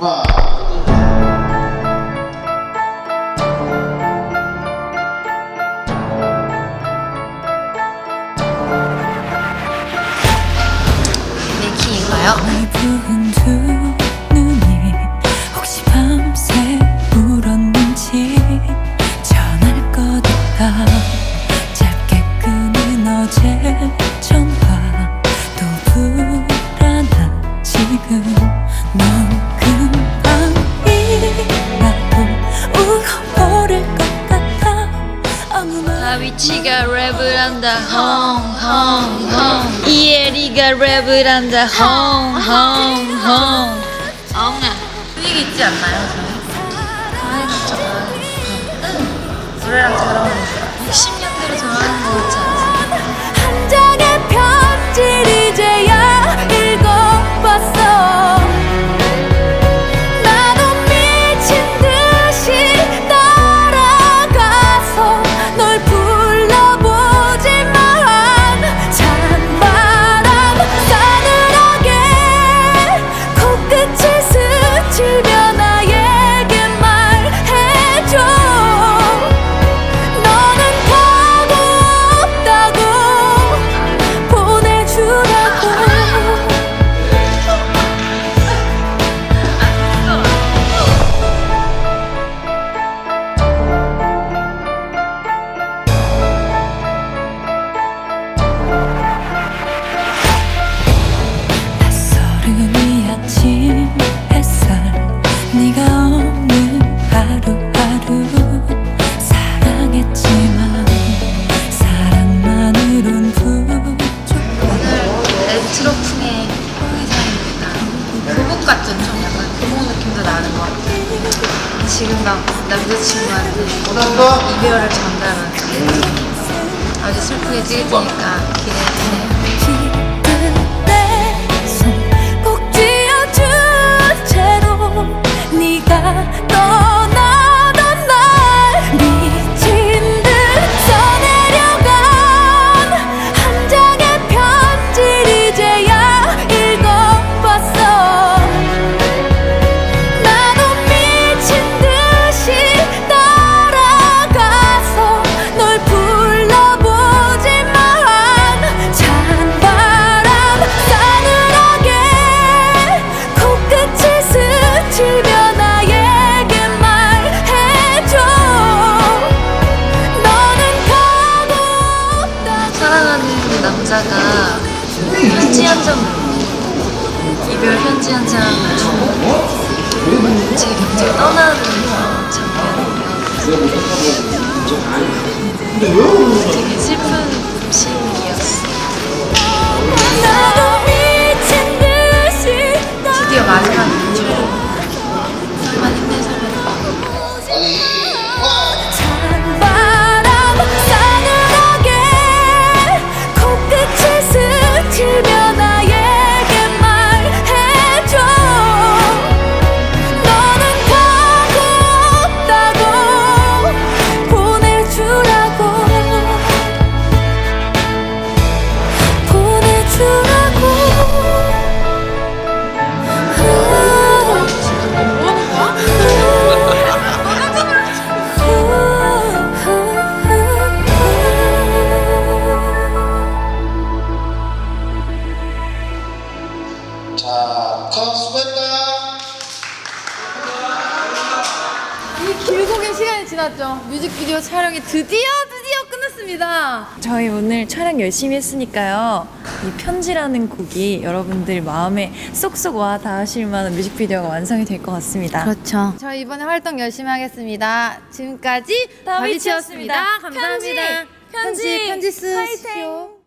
하나 내 키인가요? 다비치가 랩을 한다. 헝헝헝. 이혜리가 랩을 한다. 헝헝헝. 엉아 분위기 있지 않나요? 저희? 다해놨죠 노래랑 잘 어울리죠 60년대로 좋아하는 거 같지 남자친구한테 이별을 전달하는 아주 슬프게 찍을 테니까 기대해주세요. 이별 편지 한장 주고 제 곁을 떠나는 장면이요. 되게 슬픈 시이 길고 긴 시간이 지났죠. 뮤직비디오 촬영이 드디어 드디어 끝났습니다. 저희 오늘 촬영 열심히 했으니까요. 이 편지라는 곡이 여러분들 마음에 쏙쏙 와 닿으실 만한 뮤직비디오가 완성이 될 것 같습니다. 그렇죠. 저희 이번에 활동 열심히 하겠습니다. 지금까지 다비치였습니다. 감사합니다. 편지, 편지, 편지 쓰시오. 화이팅!